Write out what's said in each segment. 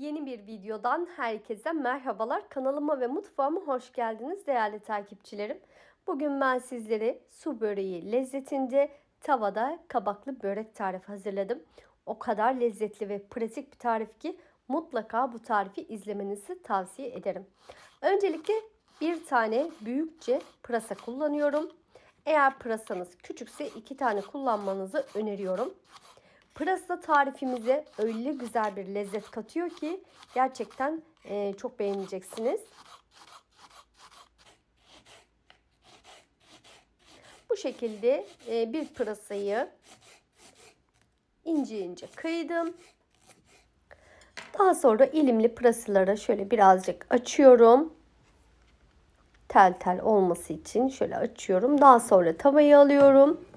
Yeni bir videodan herkese merhabalar. Kanalıma ve mutfağıma hoş geldiniz değerli takipçilerim. Bugün ben sizlere su böreği lezzetinde tavada kabaklı börek tarifi hazırladım. O kadar lezzetli ve pratik bir tarif ki mutlaka bu tarifi izlemenizi tavsiye ederim. Öncelikle bir tane büyükçe pırasa kullanıyorum. Eğer pırasanız küçükse iki tane kullanmanızı öneriyorum. Pırasa tarifimize öyle güzel bir lezzet katıyor ki gerçekten e, çok beğeneceksiniz. Bu şekilde e, bir pırasayı ince ince kıydım. Daha sonra ilimli pırasaları şöyle birazcık açıyorum. Tel tel olması için şöyle açıyorum. Daha sonra tavayı alıyorum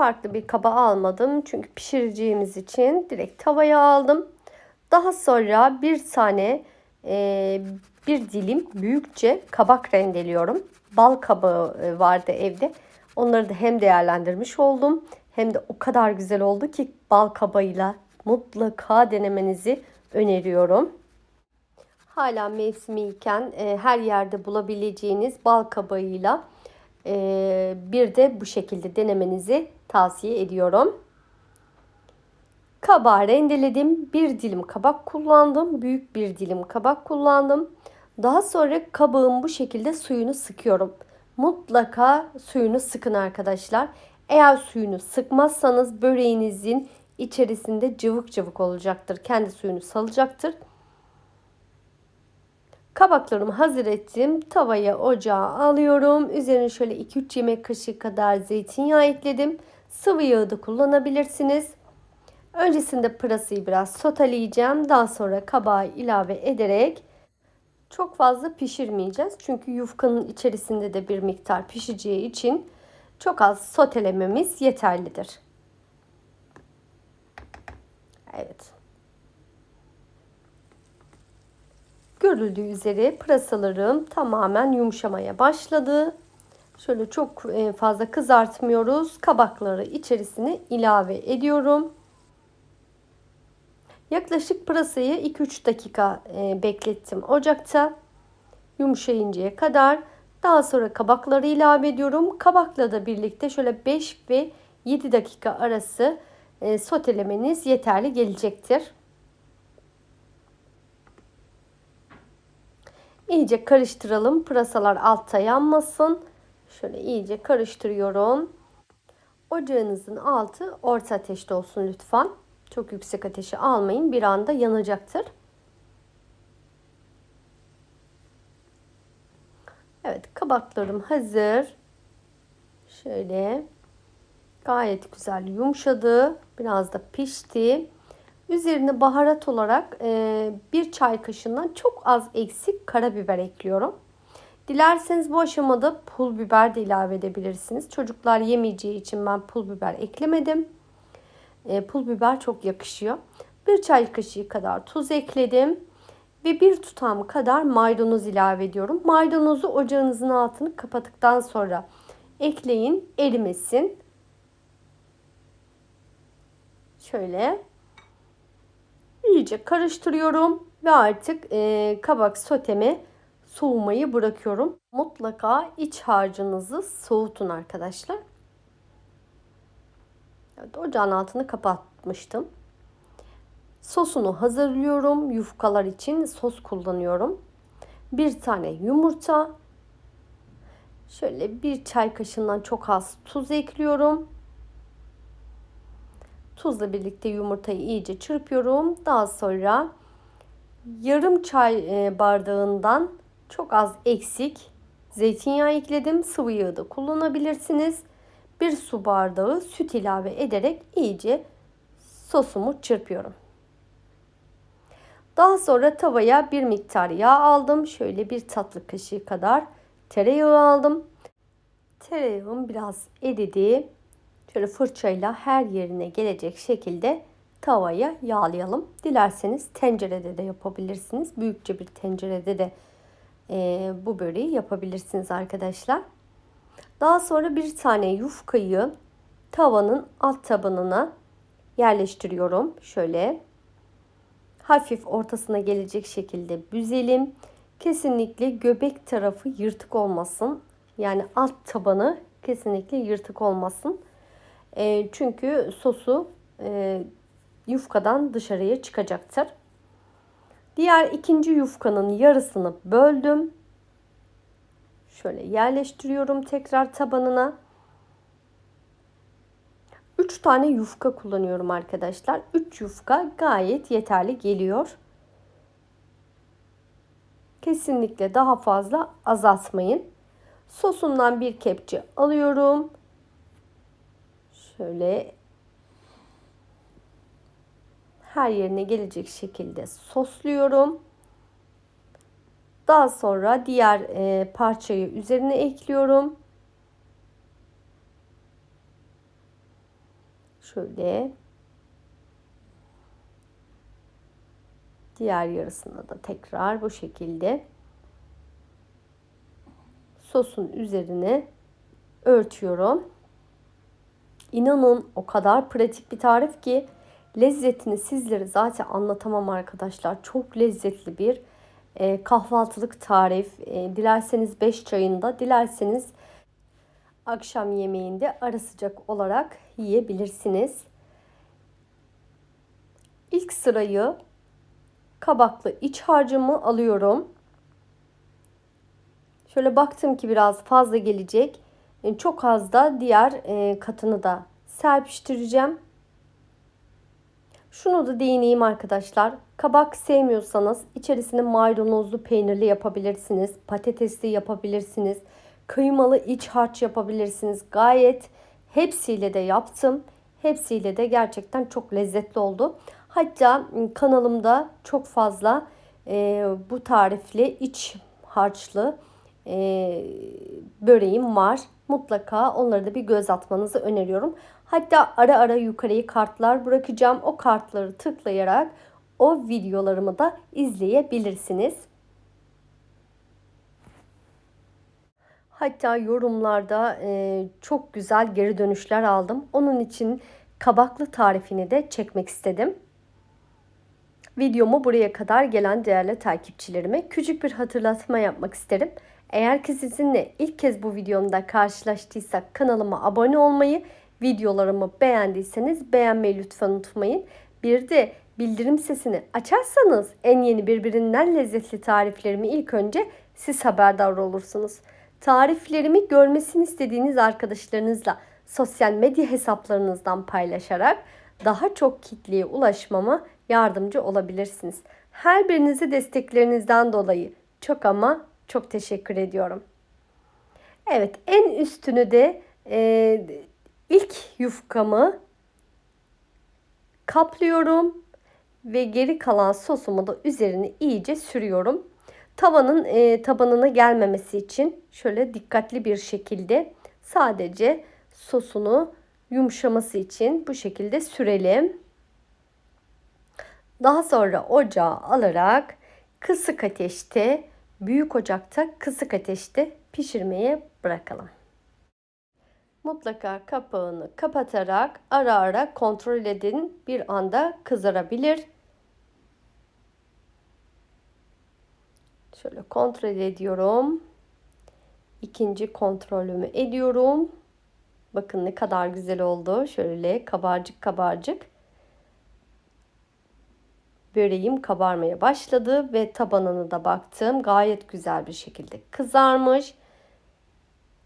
farklı bir kaba almadım. Çünkü pişireceğimiz için direkt tavaya aldım. Daha sonra bir tane e, bir dilim büyükçe kabak rendeliyorum. Bal kabağı e, vardı evde. Onları da hem değerlendirmiş oldum hem de o kadar güzel oldu ki bal kabağıyla mutlaka denemenizi öneriyorum. Hala mevsimiyken e, her yerde bulabileceğiniz bal kabağıyla e, bir de bu şekilde denemenizi tavsiye ediyorum. Kabağı rendeledim. Bir dilim kabak kullandım. Büyük bir dilim kabak kullandım. Daha sonra kabağın bu şekilde suyunu sıkıyorum. Mutlaka suyunu sıkın arkadaşlar. Eğer suyunu sıkmazsanız böreğinizin içerisinde cıvık cıvık olacaktır. Kendi suyunu salacaktır. Kabaklarımı hazır ettim. Tavaya ocağa alıyorum. Üzerine şöyle 2-3 yemek kaşığı kadar zeytinyağı ekledim. Sıvı yağı da kullanabilirsiniz. Öncesinde pırasayı biraz soteleyeceğim. Daha sonra kabağı ilave ederek çok fazla pişirmeyeceğiz. Çünkü yufkanın içerisinde de bir miktar pişeceği için çok az sotelememiz yeterlidir. Evet. Görüldüğü üzere pırasalarım tamamen yumuşamaya başladı. Şöyle çok e, fazla kızartmıyoruz. Kabakları içerisine ilave ediyorum. Yaklaşık pırasayı 2-3 dakika e, beklettim ocakta. Yumuşayıncaya kadar. Daha sonra kabakları ilave ediyorum. Kabakla da birlikte şöyle 5 ve 7 dakika arası e, sotelemeniz yeterli gelecektir. İyice karıştıralım. Pırasalar altta yanmasın. Şöyle iyice karıştırıyorum. Ocağınızın altı orta ateşte olsun lütfen. Çok yüksek ateşi almayın. Bir anda yanacaktır. Evet kabaklarım hazır. Şöyle gayet güzel yumuşadı. Biraz da pişti. Üzerine baharat olarak bir çay kaşığından çok az eksik karabiber ekliyorum. Dilerseniz bu aşamada pul biber de ilave edebilirsiniz. Çocuklar yemeyeceği için ben pul biber eklemedim. E, pul biber çok yakışıyor. Bir çay kaşığı kadar tuz ekledim. Ve bir tutam kadar maydanoz ilave ediyorum. Maydanozu ocağınızın altını kapattıktan sonra ekleyin. Erimesin. Şöyle iyice karıştırıyorum ve artık e, kabak sotemi soğumayı bırakıyorum. Mutlaka iç harcınızı soğutun arkadaşlar. Evet, ocağın altını kapatmıştım. Sosunu hazırlıyorum. Yufkalar için sos kullanıyorum. Bir tane yumurta. Şöyle bir çay kaşığından çok az tuz ekliyorum. Tuzla birlikte yumurtayı iyice çırpıyorum. Daha sonra yarım çay e, bardağından çok az eksik zeytinyağı ekledim. Sıvı yağı da kullanabilirsiniz. Bir su bardağı süt ilave ederek iyice sosumu çırpıyorum. Daha sonra tavaya bir miktar yağ aldım. Şöyle bir tatlı kaşığı kadar tereyağı aldım. Tereyağım biraz eridi. Şöyle fırçayla her yerine gelecek şekilde tavaya yağlayalım. Dilerseniz tencerede de yapabilirsiniz. Büyükçe bir tencerede de e, bu böreği yapabilirsiniz arkadaşlar. Daha sonra bir tane yufkayı tavanın alt tabanına yerleştiriyorum. Şöyle hafif ortasına gelecek şekilde büzelim. Kesinlikle göbek tarafı yırtık olmasın. Yani alt tabanı kesinlikle yırtık olmasın. E, çünkü sosu e, yufkadan dışarıya çıkacaktır. Diğer ikinci yufkanın yarısını böldüm. Şöyle yerleştiriyorum tekrar tabanına. 3 tane yufka kullanıyorum arkadaşlar. 3 yufka gayet yeterli geliyor. Kesinlikle daha fazla azaltmayın. Sosundan bir kepçe alıyorum. Şöyle her yerine gelecek şekilde sosluyorum. Daha sonra diğer e, parçayı üzerine ekliyorum. Şöyle diğer yarısına da tekrar bu şekilde sosun üzerine örtüyorum. İnanın o kadar pratik bir tarif ki lezzetini sizlere zaten anlatamam arkadaşlar. Çok lezzetli bir e, kahvaltılık tarif. E, dilerseniz 5 çayında, dilerseniz akşam yemeğinde ara sıcak olarak yiyebilirsiniz. İlk sırayı kabaklı iç harcımı alıyorum. Şöyle baktım ki biraz fazla gelecek. E, çok az da diğer e, katını da serpiştireceğim. Şunu da değineyim arkadaşlar. Kabak sevmiyorsanız içerisine maydanozlu peynirli yapabilirsiniz. Patatesli yapabilirsiniz. Kıymalı iç harç yapabilirsiniz. Gayet hepsiyle de yaptım. Hepsiyle de gerçekten çok lezzetli oldu. Hatta kanalımda çok fazla e, bu tarifli iç harçlı e, böreğim var. Mutlaka onları da bir göz atmanızı öneriyorum. Hatta ara ara yukarıya kartlar bırakacağım. O kartları tıklayarak o videolarımı da izleyebilirsiniz. Hatta yorumlarda e, çok güzel geri dönüşler aldım. Onun için kabaklı tarifini de çekmek istedim. Videomu buraya kadar gelen değerli takipçilerime küçük bir hatırlatma yapmak isterim. Eğer ki sizinle ilk kez bu videomda karşılaştıysak kanalıma abone olmayı, videolarımı beğendiyseniz beğenmeyi lütfen unutmayın. Bir de bildirim sesini açarsanız en yeni birbirinden lezzetli tariflerimi ilk önce siz haberdar olursunuz. Tariflerimi görmesini istediğiniz arkadaşlarınızla sosyal medya hesaplarınızdan paylaşarak daha çok kitleye ulaşmama yardımcı olabilirsiniz. Her birinize desteklerinizden dolayı çok ama çok teşekkür ediyorum. Evet en üstünü de e, ilk yufkamı kaplıyorum ve geri kalan sosumu da üzerine iyice sürüyorum. Tavanın e, tabanına gelmemesi için şöyle dikkatli bir şekilde sadece sosunu yumuşaması için bu şekilde sürelim. Daha sonra ocağa alarak kısık ateşte, büyük ocakta kısık ateşte pişirmeye bırakalım. Mutlaka kapağını kapatarak ara ara kontrol edin. Bir anda kızarabilir. Şöyle kontrol ediyorum. İkinci kontrolümü ediyorum. Bakın ne kadar güzel oldu. Şöyle kabarcık kabarcık. Böreğim kabarmaya başladı ve tabanını da baktım. Gayet güzel bir şekilde kızarmış.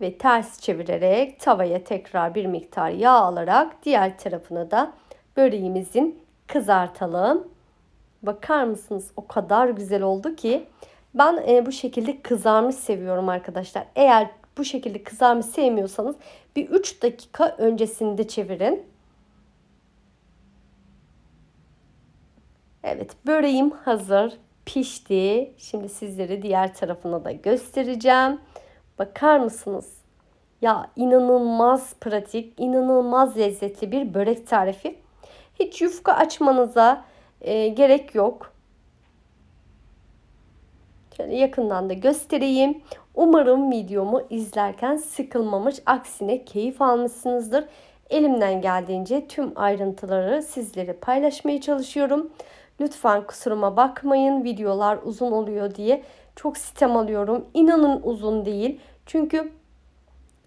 Ve ters çevirerek tavaya tekrar bir miktar yağ alarak diğer tarafını da böreğimizin kızartalım. Bakar mısınız? O kadar güzel oldu ki. Ben e, bu şekilde kızarmış seviyorum arkadaşlar. Eğer bu şekilde kızarmış sevmiyorsanız bir 3 dakika öncesinde çevirin. Evet böreğim hazır pişti. Şimdi sizlere diğer tarafını da göstereceğim. Bakar mısınız? Ya inanılmaz pratik, inanılmaz lezzetli bir börek tarifi. Hiç yufka açmanıza e, gerek yok. Şöyle yakından da göstereyim. Umarım videomu izlerken sıkılmamış, aksine keyif almışsınızdır. Elimden geldiğince tüm ayrıntıları sizlere paylaşmaya çalışıyorum. Lütfen kusuruma bakmayın. Videolar uzun oluyor diye çok sitem alıyorum. İnanın uzun değil. Çünkü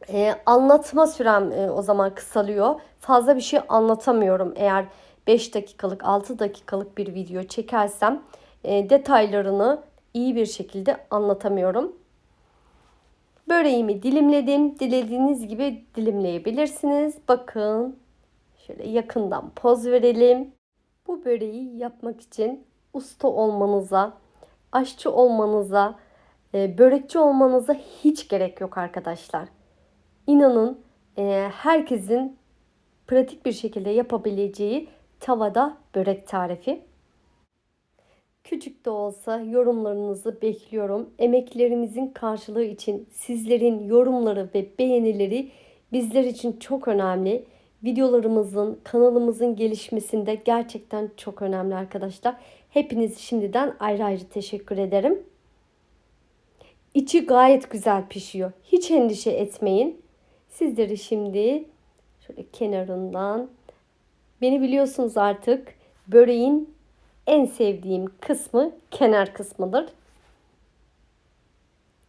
e, anlatma sürem e, o zaman kısalıyor. Fazla bir şey anlatamıyorum. Eğer 5 dakikalık 6 dakikalık bir video çekersem e, detaylarını iyi bir şekilde anlatamıyorum. Böreğimi dilimledim. Dilediğiniz gibi dilimleyebilirsiniz. Bakın şöyle yakından poz verelim. Bu böreği yapmak için usta olmanıza, aşçı olmanıza, e, börekçi olmanıza hiç gerek yok arkadaşlar. İnanın e, herkesin pratik bir şekilde yapabileceği tavada börek tarifi. Küçük de olsa yorumlarınızı bekliyorum. Emeklerimizin karşılığı için sizlerin yorumları ve beğenileri bizler için çok önemli. Videolarımızın, kanalımızın gelişmesinde gerçekten çok önemli arkadaşlar. Hepiniz şimdiden ayrı ayrı teşekkür ederim. İçi gayet güzel pişiyor. Hiç endişe etmeyin. Sizleri şimdi şöyle kenarından beni biliyorsunuz artık böreğin en sevdiğim kısmı kenar kısmıdır.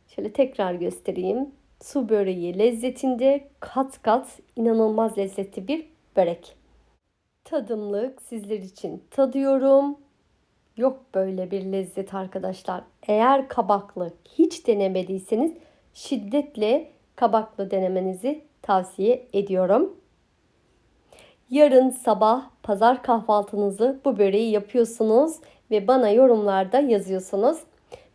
Şöyle tekrar göstereyim. Su böreği lezzetinde kat kat inanılmaz lezzetli bir börek. Tadımlık sizler için tadıyorum. Yok böyle bir lezzet arkadaşlar. Eğer kabaklı hiç denemediyseniz şiddetle kabaklı denemenizi tavsiye ediyorum. Yarın sabah pazar kahvaltınızı bu böreği yapıyorsunuz ve bana yorumlarda yazıyorsunuz.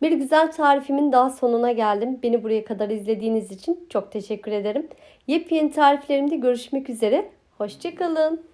Bir güzel tarifimin daha sonuna geldim. Beni buraya kadar izlediğiniz için çok teşekkür ederim. Yepyeni tariflerimde görüşmek üzere. Hoşçakalın.